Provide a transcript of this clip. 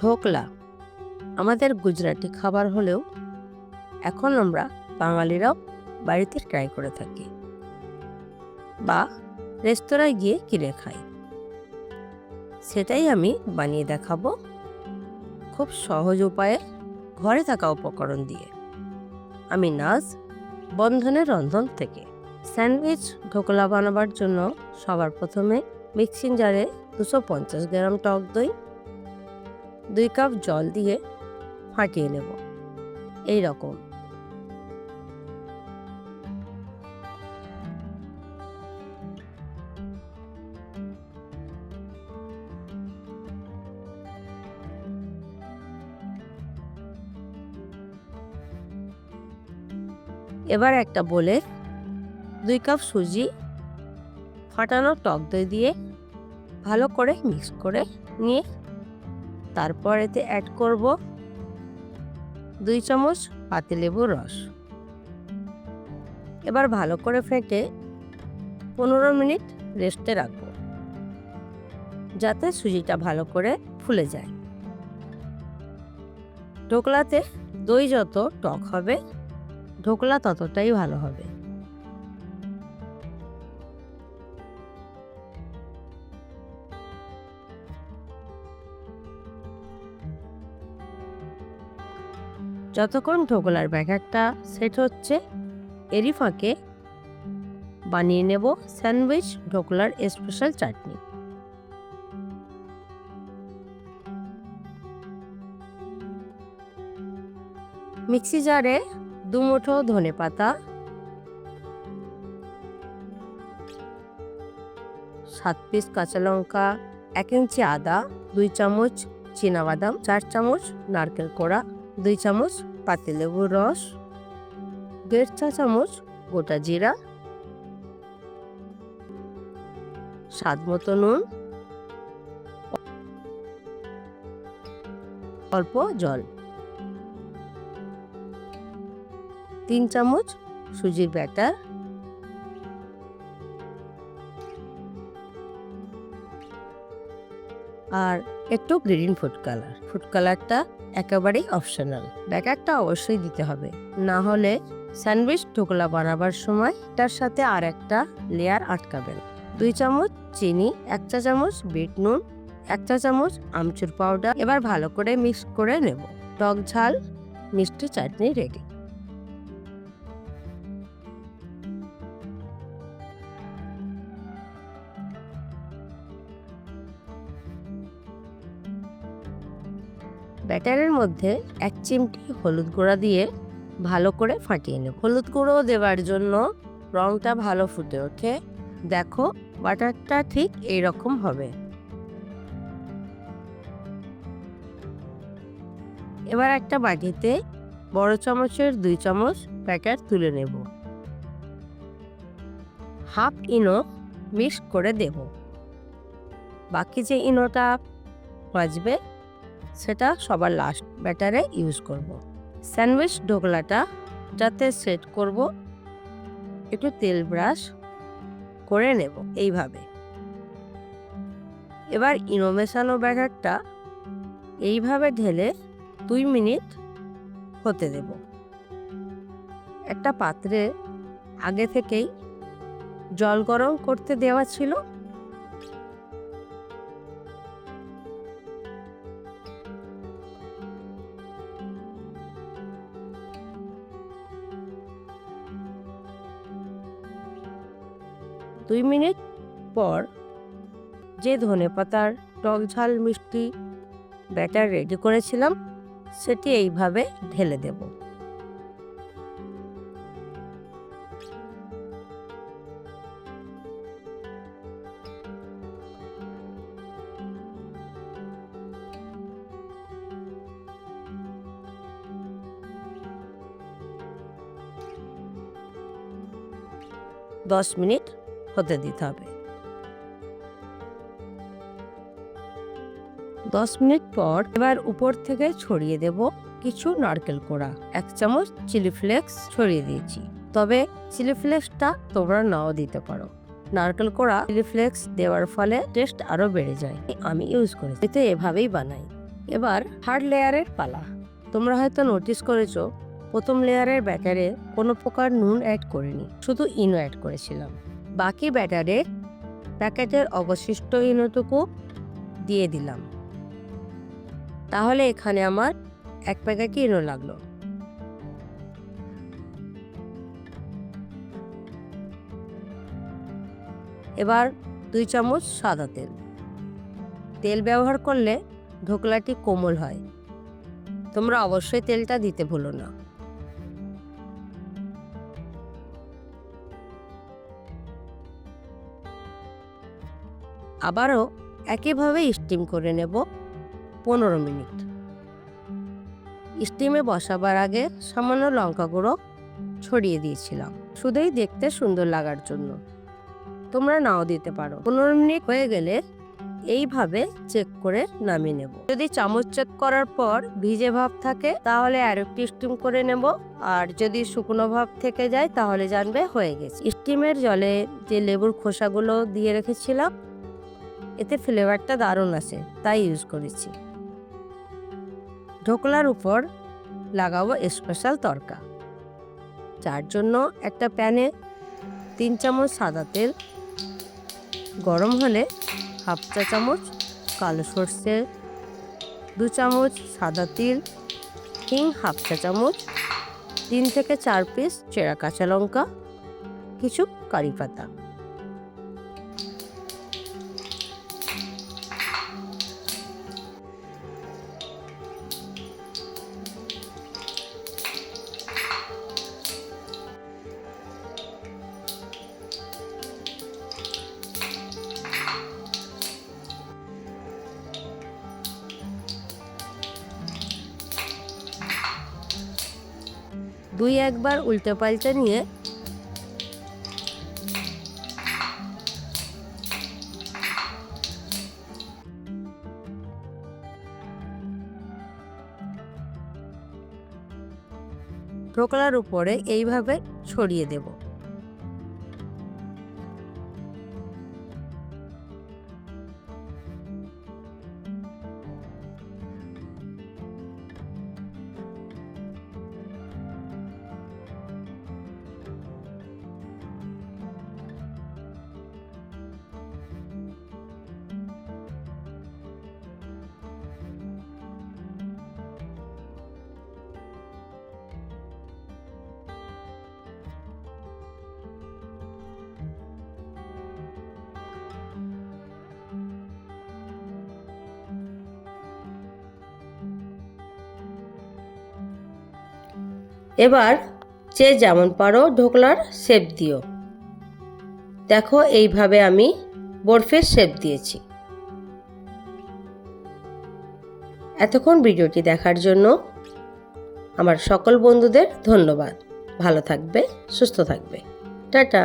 ঢোকলা। আমাদের গুজরাটি খাবার হলেও এখন আমরা বাঙালিরাও বাড়িতে ট্রাই করে থাকি বা রেস্তোরাঁয় গিয়ে কিনে খাই। সেটাই আমি বানিয়ে দেখাবো খুব সহজ উপায়ে ঘরে থাকা উপকরণ দিয়ে। আমি নাজ বন্ধনের রন্ধন থেকে স্যান্ডউইচ ঢোকলা বানাবার জন্য সবার প্রথমে মিক্সিং জারে দুশো পঞ্চাশ গ্রাম টক দই দুই কাপ জল দিয়ে ফাটিয়ে নেব। এই রকম। এবার একটা বলে দুই কাপ সুজি, ফাটানো টক দই দিয়ে ভালো করে মিক্স করে নিয়ে তারপর এতে অ্যাড করব দুই চামচ পাতিলেবুর রস। এবার ভালো করে ফেটে পনেরো মিনিট রেস্টে রাখব যাতে সুজিটা ভালো করে ফুলে যায়। ঢোকলাতে দই যত টক হবে, ঢোকলা ততটাই ভালো হবে। যতক্ষণ ঢোকলার ব্যাটারটা সেট হচ্ছে, এরই ফাঁকে বানিয়ে নেব স্যান্ডউইচ ঢোকলার স্পেশাল চাটনি। মিক্সি জারে দু মুঠো ধনে পাতা, সাত পিস কাঁচা লঙ্কা, এক ইঞ্চি আদা, দুই চামচ বাদাম চার চামচ নারকেল কোড়া দুই চামচ পাতিলেবুর রস, দেড় চা চামচ গোটা জিরা, স্বাদ মতো নুন, অল্প জল। তিন চামচ সুজির ব্যাটার আর একটু গ্রিন ফুড কালার ফুড কালারটা একেবারেই অপশনাল ব্যাটারটা অবশ্যই দিতে হবে। না হলে স্যান্ডউইচ ঢোকলা বানাবার সময় তার সাথে আর একটা লেয়ার আটকাবেন। দুই চামচ চিনি, এক চা চামচ বিট নুন, এক চা চামচ আমচুর পাউডার এবার ভালো করে মিক্স করে নেব। টক ঝাল, মিষ্টি চাটনি রেডি ব্যাটারের মধ্যে এক চিমটি হলুদ গুঁড়া দিয়ে ভালো করে ফাটিয়ে নেব হলুদ গুঁড়ো দেওয়ার জন্য রংটা ভালো ফুটে ওঠে। দেখো, বাটারটা ঠিক এই রকম হবে। এবার একটা বাটিতে বড় চামচের দুই চামচ ব্যাটার তুলে নেব। হাফ ইনো মিক্স করে দেব। বাকি যে ইনোটা বাজবে সেটা সবার লাস্ট ব্যাটারে ইউজ করব। স্যান্ডউইচ ঢোকলাটা যাতে সেট করব, একটু তেল ব্রাশ করে নেব এইভাবে। এবার ইনো মেশানো ব্যাটারটা এইভাবে ঢেলে দুই মিনিট হতে দেব। একটা পাত্রে আগে থেকেই জল গরম করতে দেওয়া ছিল। দুই মিনিট পর যে ধনে পাতার টক ঝাল মিষ্টি ব্যাটার রেডি করেছিলাম, সেটি এইভাবে ঢেলে দেব। দশ মিনিট হতে দিতে হবে। দশ মিনিট পর এবার উপর থেকে ছড়িয়ে দেব কিছু নারকেল কোড়া। এক চামচ চিলি ফ্লেক্স ছড়িয়ে দিয়েছি। তবে চিলি ফ্লেক্সটা তোমরা নাও দিতে পারো। নারকেল কোড়া চিলি ফ্লেক্স দেওয়ার ফলে টেস্ট আরও বেড়ে যায়। আমি ইউজ করি এতে এভাবেই বানাই। এবার থার্ড লেয়ারের পালা। তোমরা হয়তো নোটিস করেছ, প্রথম লেয়ারের ব্যাটারে কোনো প্রকার নুন অ্যাড করিনি। শুধু ইনো অ্যাড করেছিলাম। বাকি ব্যাটারে প্যাকেটের অবশিষ্ট ইনোটুকু দিয়ে দিলাম। তাহলে এখানে আমার এক প্যাকেট ইনো লাগল। এবার দুই চামচ সাদা তেল। তেল ব্যবহার করলে ঢোকলাটি কোমল হয়। তোমরা অবশ্যই তেলটা দিতে ভুলো না। আবারও একইভাবে স্টিম করে নেব পনেরো মিনিট। স্টিমে বসাবার আগে সামান্য লঙ্কা গুঁড়ো ছড়িয়ে দিয়েছিলাম। শুধুই দেখতে সুন্দর লাগার জন্য। তোমরা নাও দিতে পারো। পনেরো মিনিট হয়ে গেলে এইভাবে চেক করে নামিয়ে নেব। যদি চামচ চেক করার পর ভিজে ভাব থাকে, তাহলে আর একটু স্টিম করে নেব। আর যদি শুকনো ভাব থেকে যায়, তাহলে জানবে হয়ে গেছে। স্টিমের জলে যে লেবুর খোসাগুলো দিয়ে রেখেছিলাম এতে ফ্লেভারটা দারুণ আছে, তাই ইউজ করেছি। ঢোকলার উপর লাগাবো স্পেশাল তরকা। যার জন্য একটা প্যানে তিন চামচ সাদা তেল, গরম হলে হাফ চা চামচ কালো সর্ষে, দু চামচ সাদা তিল হিং হাফ চা চামচ, তিন থেকে চার পিস চেরা কাঁচা লঙ্কা, কিছু কারি পাতা। দুই একবার উল্টে পাল্টে নিয়ে ঢোকলার উপরে এইভাবে ছড়িয়ে দেব। এবার যে যেমন পারো ঢোকলার শেপ দিও। দেখো এইভাবে আমি বরফের শেপ দিয়েছি। এতক্ষণ ভিডিওটি দেখার জন্য আমার সকল বন্ধুদের ধন্যবাদ। ভালো থাকবে, সুস্থ থাকবে। টাটা।